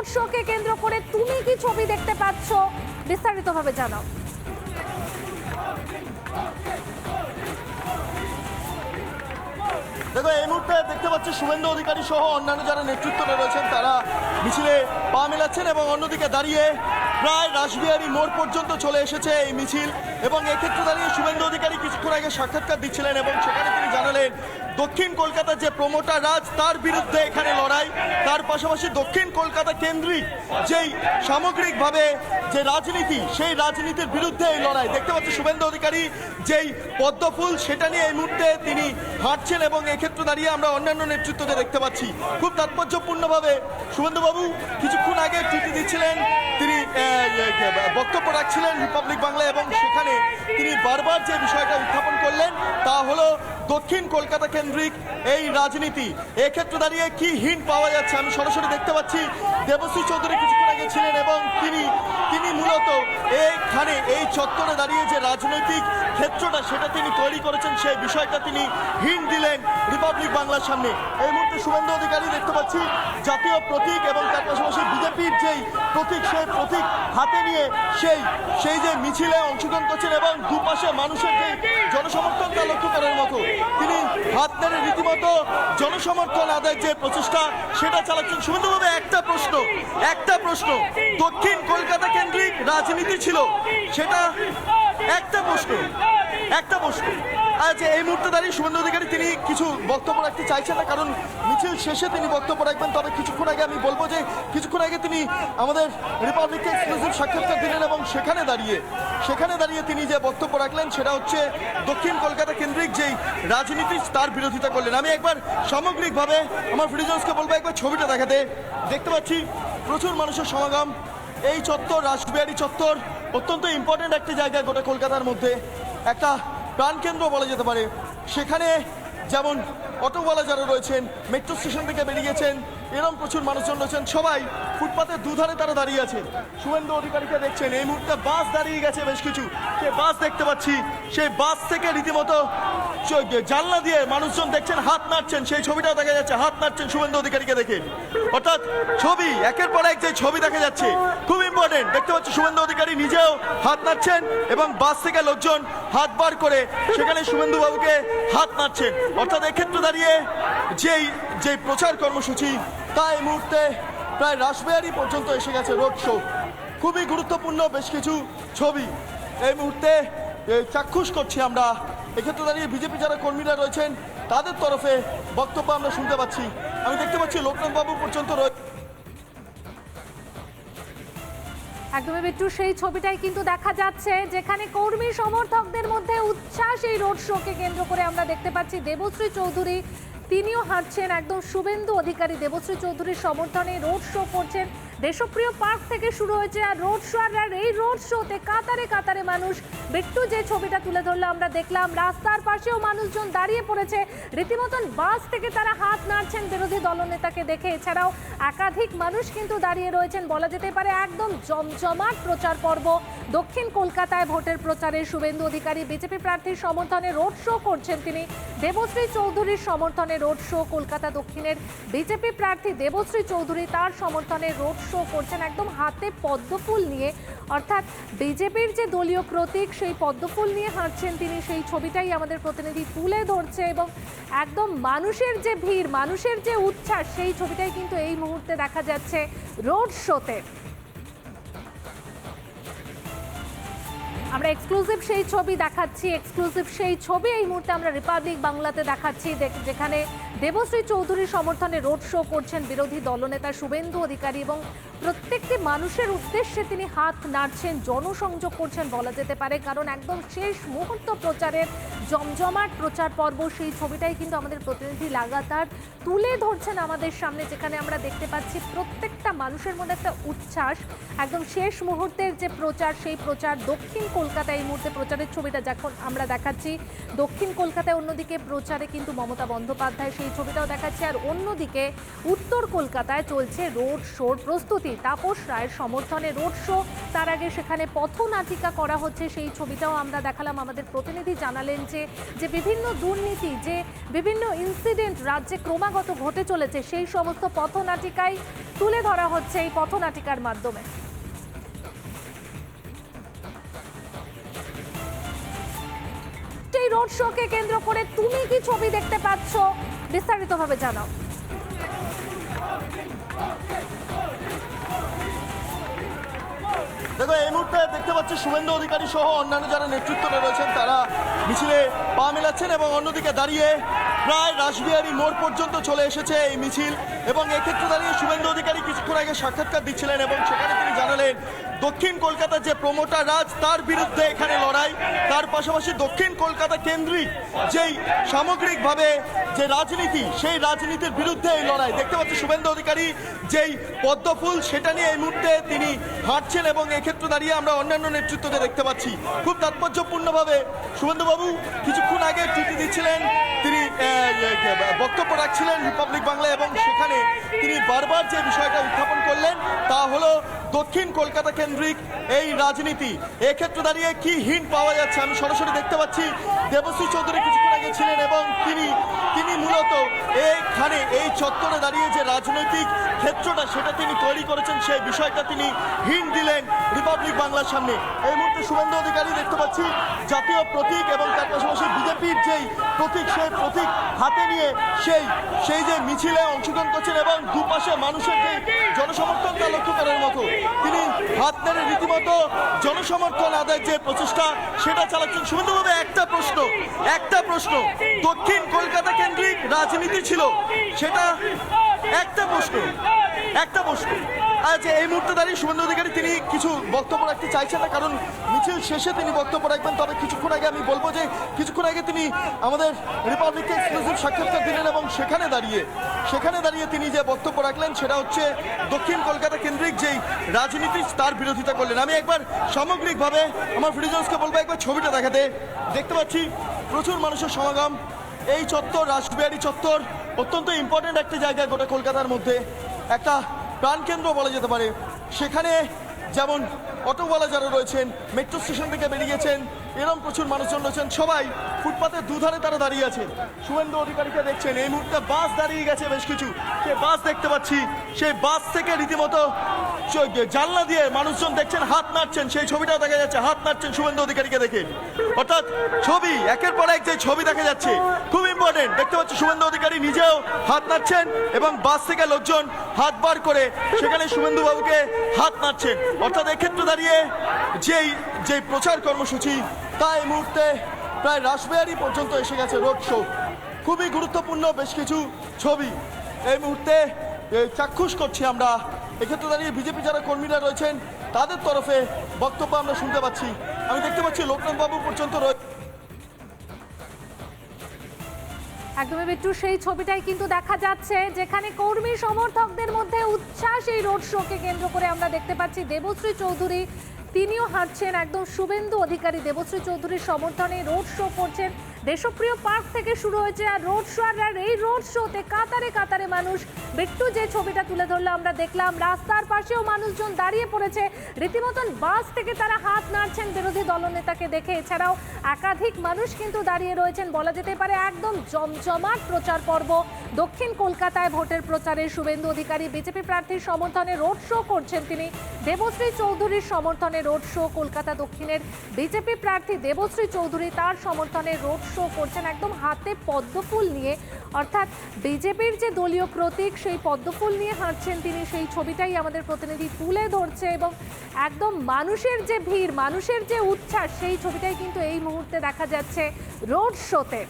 Road কেন্দ্র করে তুমি কি ছবি দেখতে পাচ্ছ? বিস্তারিতভাবে জানাও। দেখো, এই মুহূর্তে দেখতে পাচ্ছি শুভেন্দু অধিকারী সহ অন্যান্য যারা নেতৃত্বে রয়েছেন, তারা মিছিলে পা মেলাচ্ছেন এবং অন্যদিকে দাঁড়িয়ে প্রায় রাসবিহারী মোড় পর্যন্ত চলে এসেছে এই মিছিল এবং এক্ষেত্রে দাঁড়িয়ে শুভেন্দু অধিকারী কিছুক্ষণ আগে সাক্ষাৎকার দিচ্ছিলেন এবং সেখানে তিনি জানালেন, দক্ষিণ কলকাতার যে প্রমোটার রাজ, তার বিরুদ্ধে এখানে লড়াই। তার পাশাপাশি দক্ষিণ কলকাতা কেন্দ্রিক যেই সামগ্রিকভাবে যে রাজনীতি, সেই রাজনীতির বিরুদ্ধে এই লড়াই। দেখতে পাচ্ছি শুভেন্দু অধিকারী যেই পদ্মফুল, সেটা নিয়ে এই মুহূর্তে তিনি হাঁটছেন এবং এক্ষেত্রে দাঁড়িয়ে আমরা অন্যান্য নেতৃত্বকে দেখতে পাচ্ছি। খুব তাৎপর্যপূর্ণভাবে শুভেন্দুবাবু কিছুক্ষণ আগে চিঠি দিচ্ছিলেন। তিনি বক্তব্য রাখছিলেন রিপাবলিক বাংলা এবং সেখানে তিনি বারবার যে বিষয়টা উত্থাপন করলেন তা হলো দক্ষিণ কলকাতা কেন্দ্রিক এই রাজনীতি। এক্ষেত্রে দাঁড়িয়ে কি হিন্ট পাওয়া যাচ্ছে? আমি সরাসরি দেখতে পাচ্ছি দেবশ্রী চৌধুরী কিছুক্ষণ আগে ছিলেন এবং তিনি তিনি মূলত এইখানে এই চত্বরে দাঁড়িয়ে যে রাজনৈতিক ক্ষেত্রটা সেটা তিনি তৈরি করেছেন, সেই বিষয়টা তিনি হিন্ট দিলেন রিপাবলিক বাংলার সামনে। এই মুহূর্তে শুভেন্দু অধিকারী দেখতে পাচ্ছি জাতীয় প্রতীক এবং তার পাশাপাশি বিজেপির যেই প্রতীক, সেই প্রতীক হাতে নিয়ে সেই সেই যে মিছিলে অংশগ্রহণ করছেন এবং দুপাশে মানুষের যে জনসমর্থন তা লক্ষ্য করার মতো। তিনি হাত নেড়ে রীতিমতো জনসমর্থন আদায়ের যে প্রচেষ্টা, সেটা চালাচ্ছেন। শুভেন্দুভাবে একটা প্রশ্ন একটা প্রশ্ন। দক্ষিণ কলকাতা কেন্দ্রিক রাজনীতি ছিল, সেটা একটা প্রশ্ন। একটা প্রশ্ন। আজ এই মুহূর্তে দাঁড়িয়ে শুভেন্দু অধিকারী, তিনি কিছু বক্তব্য রাখতে চাইছেন না, কারণ মিছিল শেষে তিনি বক্তব্য রাখবেন। তবে কিছুক্ষণ আগে আমি বলব যে, কিছুক্ষণ আগে তিনি আমাদের রিপাবলিক এক্সক্লুসিভ সাক্ষাৎকার দিলেন এবং সেখানে দাঁড়িয়ে সেখানে দাঁড়িয়ে তিনি যে বক্তব্য রাখলেন, সেটা হচ্ছে দক্ষিণ কলকাতা কেন্দ্রিক যেই রাজনীতি, তার বিরোধিতা করলেন। আমি একবার সামগ্রিকভাবে আমার ফ্রিজন্সকে বলব, একবার ছবিটা দেখাতে। দেখতে পাচ্ছি, প্রচুর মানুষের সমাগম। এই চত্বর, রাসবিহারী চত্বর, অত্যন্ত ইম্পর্টেন্ট একটা জায়গা গোটা কলকাতার মধ্যে। একটা প্রাণকেন্দ্র বলা যেতে পারে। সেখানে যেমন অটোওয়ালা যারা রয়েছেন মেট্রো স্টেশন থেকে বেরিয়ে গেছেন এরকম প্রচুর মানুষজন রয়েছেন। সবাই ফুটপাতের দুধারে তারা দাঁড়িয়ে আছে। শুভেন্দু অধিকারীকে দেখছেন। এই মুহূর্তে বাস দাঁড়িয়ে গেছে বেশ কিছু। সে বাস দেখতে পাচ্ছি। সেই বাস থেকে রীতিমতো জানলা দিয়ে মানুষজন দেখছেন, হাত নাড়ছেন। সেই ছবিটাও দেখা যাচ্ছে। হাত নাড়ছেন শুভেন্দু অধিকারীকে দেখে। অর্থাৎ ছবি, একের পর এক যে ছবি দেখা যাচ্ছে, খুব ইম্পর্টেন্ট দেখতে পাচ্ছি শুভেন্দু অধিকারী নিজেও হাত নাড়ছেন এবং বাস থেকে লোকজন হাত বার করে সেখানে শুভেন্দু বাবুকে হাত নাড়ছেন। অর্থাৎ এক্ষেত্রে দাঁড়িয়ে যেই যেই প্রচার কর্মসূচি তা এই মুহূর্তে প্রায় রাসবিহারী পর্যন্ত এসে গেছে রোড শো খুবই গুরুত্বপূর্ণ বেশ কিছু ছবি। এই মুহূর্তে চাক্ষুষ করছি আমরা। এক্ষেত্রে দাঁড়িয়ে বিজেপি যারা কর্মীরা রয়েছেন, তাদের তরফে বক্তব্য আমরা শুনতে পাচ্ছি। আমি দেখতে পাচ্ছি লোকনাথ বাবু পর্যন্ত রয়েছে একদমই বিট্টু, সেই ছবিটাই কিন্তু দেখা যাচ্ছে, যেখানে কর্মী সমর্থকদের মধ্যে উচ্ছ্বাস এই রোড শোকে কেন্দ্র করে আমরা দেখতে পাচ্ছি। দেবশ্রী চৌধুরী তিনিও হাঁটছেন একদম শুভেন্দু অধিকারী দেবশ্রী চৌধুরীর সমর্থনে রোড শো করছেন দেশপ্রিয় পার্ক থেকে শুরু হয়েছে আর রোড শো আর এই রোড শোতে কাতারে কাতারে মানুষ বিট্টু যে ছবিটা তুলে ধরলো, আমরা দেখলাম রাস্তার পাশেও মানুষজন দাঁড়িয়ে পড়েছে। রীতিমতন বাস থেকে তারা হাত নাড়ছেন বিরোধী দলনেতাকে দেখে। এছাড়াও একাধিক মানুষ কিন্তু দাঁড়িয়ে রয়েছেন, বলা যেতে পারে একদম জমজমাট প্রচার পর্ব। দক্ষিণ কলকাতায় ভোটের প্রচারে শুভেন্দু অধিকারী, বিজেপি প্রার্থীর সমর্থনে রোড শো করছেন তিনি। দেবশ্রী চৌধুরীর সমর্থনে রোড শো কলকাতা দক্ষিণের। বিজেপি প্রার্থী দেবশ্রী চৌধুরী তার সমর্থনে রোড শো করছেন একদম হাতে পদ্মফুল নিয়ে। অর্থাৎ বিজেপির যে দলীয় প্রতীক, সেই পদ্মফুল নিয়ে হাঁটছেন তিনি। সেই ছবিটাই আমাদের প্রতিনিধি তুলে ধরছে এবং একদম মানুষের যে ভিড়, মানুষের যে উচ্ছ্বাস, সেই ছবিটাই কিন্তু এই মুহূর্তে দেখা যাচ্ছে রোড শোতে আমরা এক্সক্লুসিভ সেই ছবি দেখাচ্ছি এক্সক্লুসিভ সেই ছবি এই মুহূর্তে আমরা রিপাবলিক বাংলাতে দেখাচ্ছি দেখ- যেখানে দেবশ্রী চৌধুরীর সমর্থনে রোড শো করছেন বিরোধী দলনেতা শুভেন্দু অধিকারী এবং প্রত্যেকটি মানুষের উদ্দেশ্যে তিনি হাত নাড়ছেন, জনসংযোগ করছেন বলা যেতে পারে, কারণ একদম শেষ মুহূর্ত প্রচারের জমজমাট প্রচার পর্ব, সেই ছবিটাই কিন্তু আমাদের প্রতিনিধি লাগাতার তুলে ধরছেন আমাদের সামনে, যেখানে আমরা দেখতে পাচ্ছি প্রত্যেকটা মানুষের মধ্যে একটা উচ্ছ্বাস। একদম শেষ মুহূর্তের যে প্রচার, সেই প্রচার দক্ষিণ কলকাতায় এই মুহূর্তে প্রচারের ছবিটা যখন আমরা দেখাচ্ছি, দক্ষিণ কলকাতায় অন্যদিকে প্রচারে কিন্তু মমতা বন্দ্যোপাধ্যায় সেই ছবিটাও দেখাচ্ছে, আর অন্যদিকে উত্তর কলকাতায় চলছে রোড শোর প্রস্তুতি। তাপস রায়ের সমর্থনে রোড শো, তার আগে সেখানে পথনাটিকা করা হচ্ছে, সেই ছবিটাও আমরা দেখালাম। আমাদের প্রতিনিধি জানালেন যে যে বিভিন্ন দুর্নীতি, যে বিভিন্ন ইনসিডেন্ট রাজ্যে ক্রমাগত ঘটে চলেছে, সেই সমস্ত পথনাটিকাই তুলে ধরা হচ্ছে এই পথনাটিকার মাধ্যমে। রোড শোকে কেন্দ্র করে তুমি কি ছবি দেখতে পাচ্ছ? বিস্তারিতভাবে জানাও। দেখো, এই মুহূর্তে দেখতে পাচ্ছি শুভেন্দু অধিকারী সহ অন্যান্য যারা নেতৃত্বে রয়েছেন, তারা মিছিলে পা মেলাচ্ছেন এবং অন্যদিকে দাঁড়িয়ে প্রায় রাসবিহারী মোড় পর্যন্ত চলে এসেছে এই মিছিল এবং এক্ষেত্রে দাঁড়িয়ে শুভেন্দু অধিকারী কিছুক্ষণ আগে সাক্ষাৎকার দিচ্ছিলেন এবং সেখানে তিনি জানালেন, দক্ষিণ কলকাতার যে প্রমোটার রাজ, তার বিরুদ্ধে এখানে লড়াই। তার পাশাপাশি দক্ষিণ কলকাতা কেন্দ্রিক যেই সামগ্রিকভাবে যে রাজনীতি, সেই রাজনীতির বিরুদ্ধে এই লড়াই। দেখতে পাচ্ছি শুভেন্দু অধিকারী যেই পদ্মফুল, সেটা নিয়ে এই মুহূর্তে তিনি হাঁটছেন এবং এক্ষেত্রে দাঁড়িয়ে আমরা অন্যান্য নেতৃত্বকে দেখতে পাচ্ছি। খুব তাৎপর্যপূর্ণভাবে শুভেন্দুবাবু কিছুক্ষণ আগে চিঠি দিচ্ছিলেন। তিনি বক্তব্য রাখছিলেন রিপাবলিক বাংলা এবং সেখানে তিনি বারবার যে বিষয়টা উত্থাপন করলেন, তা হলো দক্ষিণ কলকাতা কেন্দ্রিক এই রাজনীতি। এক্ষেত্রে দাঁড়িয়ে কি হিন্ট পাওয়া যাচ্ছে? আমি সরাসরি দেখতে পাচ্ছি দেবশ্রী চৌধুরী কিছুক্ষণ আগে ছিলেন এবং তিনি তিনি মূলত এইখানে এই চত্বরে দাঁড়িয়ে যে রাজনৈতিক ক্ষেত্রটা সেটা তিনি তৈরি করেছেন, সেই বিষয়টা তিনি হিন্ট দিলেন রিপাবলিক বাংলার সামনে। এই মুহূর্তে শুভেন্দু অধিকারী দেখতে পাচ্ছি জাতীয় প্রতীক এবং তার পাশাপাশি বিজেপির যেই প্রতীক, সেই প্রতীক হাতে নিয়ে সেই সেই যে মিছিলে অংশগ্রহণ করছেন এবং দুপাশে মানুষের যে জনসমর্থন তা লক্ষ্য করার মতো, তিনি হাত নেড়ে রীতিমতো জনসমর্থন আদায়ের যে প্রচেষ্টা, সেটা চালাচ্ছেন। শুভেন্দুভাবে একটা প্রশ্ন একটা প্রশ্ন, দক্ষিণ কলকাতা কেন্দ্রিক রাজনীতি ছিল, সেটা একটা প্রশ্ন একটা প্রশ্ন। আচ্ছা এই মুহূর্তে দাঁড়িয়ে শুভেন্দু অধিকারী, তিনি কিছু বক্তব্য রাখতে চাইছেন না, কারণ মিছিল শেষে তিনি বক্তব্য রাখবেন। তবে কিছুক্ষণ আগে আমি বলব যে, কিছুক্ষণ আগে তিনি আমাদের রিপাবলিককে এক্সক্লুসিভ সাক্ষাৎকার দিলেন এবং সেখানে দাঁড়িয়ে সেখানে দাঁড়িয়ে তিনি যে বক্তব্য রাখলেন, সেটা হচ্ছে দক্ষিণ কলকাতা কেন্দ্রিক যেই রাজনীতি, তার বিরোধিতা করলেন। আমি একবার সামগ্রিকভাবে আমার ফ্রিজন্সকে বলব, একবার ছবিটা দেখাতে। দেখতে পাচ্ছি, প্রচুর মানুষের সমাগম। এই চত্বর, রাসবিহারী চত্বর, অত্যন্ত ইম্পর্টেন্ট একটা জায়গা গোটা কলকাতার মধ্যে। একটা প্রাণকেন্দ্র বলা যেতে পারে। সেখানে যেমন অটোওয়ালা যারা রয়েছেন মেট্রো স্টেশন থেকে বেরিয়েছেন এরম প্রচুর মানুষজন রয়েছেন। সবাই ফুটপাতের দুধারে তারা দাঁড়িয়ে আছে। শুভেন্দু অধিকারীকে দেখছেন। এই মুহূর্তে বাস দাঁড়িয়ে গেছে বেশ কিছু। সে বাস দেখতে পাচ্ছি, সেই বাস থেকে রীতিমতো জানলা দিয়ে মানুষজন দেখছেন, হাত নাড়ছেন। সেই ছবিটাও দেখা যাচ্ছে। হাত নাড়ছেন শুভেন্দু অধিকারীকে দেখে। অর্থাৎ ছবি, একের পর এক যে ছবি দেখা যাচ্ছে, খুব ইম্পর্টেন্ট দেখতে পাচ্ছি শুভেন্দু অধিকারী নিজেও হাত নাড়ছেন এবং বাস থেকে লোকজন হাত বার করে সেখানে শুভেন্দু বাবুকে হাত নাড়ছেন। অর্থাৎ এক্ষেত্রে দাঁড়িয়ে যেই যেই প্রচার কর্মসূচি তা এই মুহূর্তে প্রায় রাসবিহারি পর্যন্ত এসে গেছে রোড শো। খুবই গুরুত্বপূর্ণ বেশ কিছু ছবি। এই মুহূর্তে চাক্ষুষ করছি আমরা। এক্ষেত্রে দাঁড়িয়ে বিজেপি যারা কর্মীরা রয়েছেন, তাদের তরফে বক্তব্য আমরা শুনতে পাচ্ছি। আমি দেখতে পাচ্ছি লোকনাথ বাবু পর্যন্ত রয়েছে একদমই বিট্টু সেই ছবিটাই কিন্তু দেখা যাচ্ছে, যেখানে কর্মী সমর্থকদের মধ্যে উচ্ছ্বাস এই রোড শোকে কেন্দ্র করে আমরা দেখতে পাচ্ছি। দেবশ্রী চৌধুরী তিনিও হাঁটছেন একদম শুভেন্দু অধিকারী দেবশ্রী চৌধুরীর সমর্থনে রোড শো করছেন দেশপ্রিয় পার্ক থেকে শুরু হয়েছে আর রোড শো আর এই রোড শোতে কাতারে কাতারে মানুষ বিট্টু যে ছবিটা তুলে ধরলো, আমরা দেখলাম রাস্তার পাশেও মানুষজন দাঁড়িয়ে পড়েছে। রীতিমতন বাস থেকে তারা হাত নাড়ছেন বিরোধী দলনেতাকে দেখে। এছাড়াও একাধিক মানুষ কিন্তু দাঁড়িয়ে রয়েছেন, বলা যেতে পারে একদম জমজমাট প্রচার পর্ব। দক্ষিণ কলকাতায় ভোটের প্রচারে শুভেন্দু অধিকারী, বিজেপি প্রার্থীর সমর্থনে রোড শো করছেন তিনি। দেবশ্রী চৌধুরীর সমর্থনে রোড শো কলকাতা দক্ষিণের বিজেপি প্রার্থী দেবশ্রী চৌধুরী তার সমর্থনে রোড শো করছেন একদম হাতে পদ্মফুল নিয়ে। অর্থাৎ বিজেপির যে দলীয় প্রতীক, সেই পদ্মফুল নিয়ে হাঁটছেন তিনি। সেই ছবিটাই আমাদের প্রতিনিধি তুলে ধরছে এবং একদম মানুষের যে ভিড়, মানুষের যে উচ্ছ্বাস, সেই ছবিটাই কিন্তু এই মুহূর্তে দেখা যাচ্ছে রোড শোতে।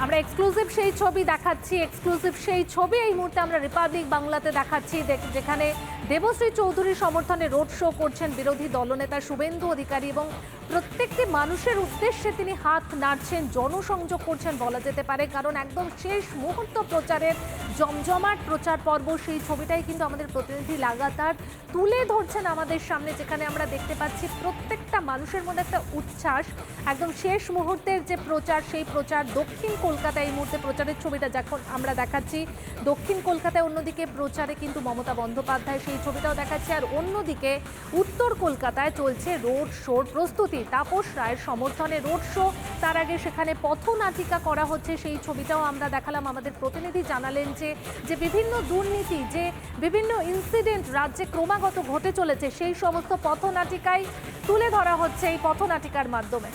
আমরা এক্সক্লুসিভ সেই ছবি দেখাচ্ছি এক্সক্লুসিভ সেই ছবি। এই মুহূর্তে আমরা রিপাবলিক বাংলাতে দেখাচ্ছি দেখ- যেখানে দেবশ্রী চৌধুরীর সমর্থনে রোড শো করছেন বিরোধী দলনেতা শুভেন্দু অধিকারী এবং প্রত্যেকটি মানুষের উদ্দেশ্যে তিনি হাত নাড়ছেন, জনসংযোগ করছেন বলা যেতে পারে, কারণ একদম শেষ মুহূর্ত প্রচারের জমজমাট প্রচার পর্ব, সেই ছবিটাই কিন্তু আমাদের প্রতিনিধি লাগাতার তুলে ধরছেন আমাদের সামনে, যেখানে আমরা দেখতে পাচ্ছি প্রত্যেকটা মানুষের মধ্যে একটা উচ্ছ্বাস। একদম শেষ মুহূর্তের যে প্রচার, সেই প্রচার দক্ষিণ কলকাতায় এই মুহূর্তে প্রচারের ছবিটা যখন আমরা দেখাচ্ছি, দক্ষিণ কলকাতায় অন্যদিকে প্রচারে কিন্তু মমতা বন্দ্যোপাধ্যায় সেই ছবিটাও দেখাচ্ছে, আর অন্যদিকে উত্তর কলকাতায় চলছে রোড শোর প্রস্তুতি। তাপস রায়ের সমর্থনে রোড শো, তার আগে সেখানে পথনাটিকা করা হচ্ছে, সেই ছবিটাও আমরা দেখালাম। আমাদের প্রতিনিধি জানালেন যে যে বিভিন্ন দুর্নীতি, যে বিভিন্ন ইনসিডেন্ট রাজ্যে ক্রমাগত ঘটে চলেছে, সেই সমস্ত পথনাটিকাই তুলে ধরা হচ্ছে এই পথনাটিকার মাধ্যমে।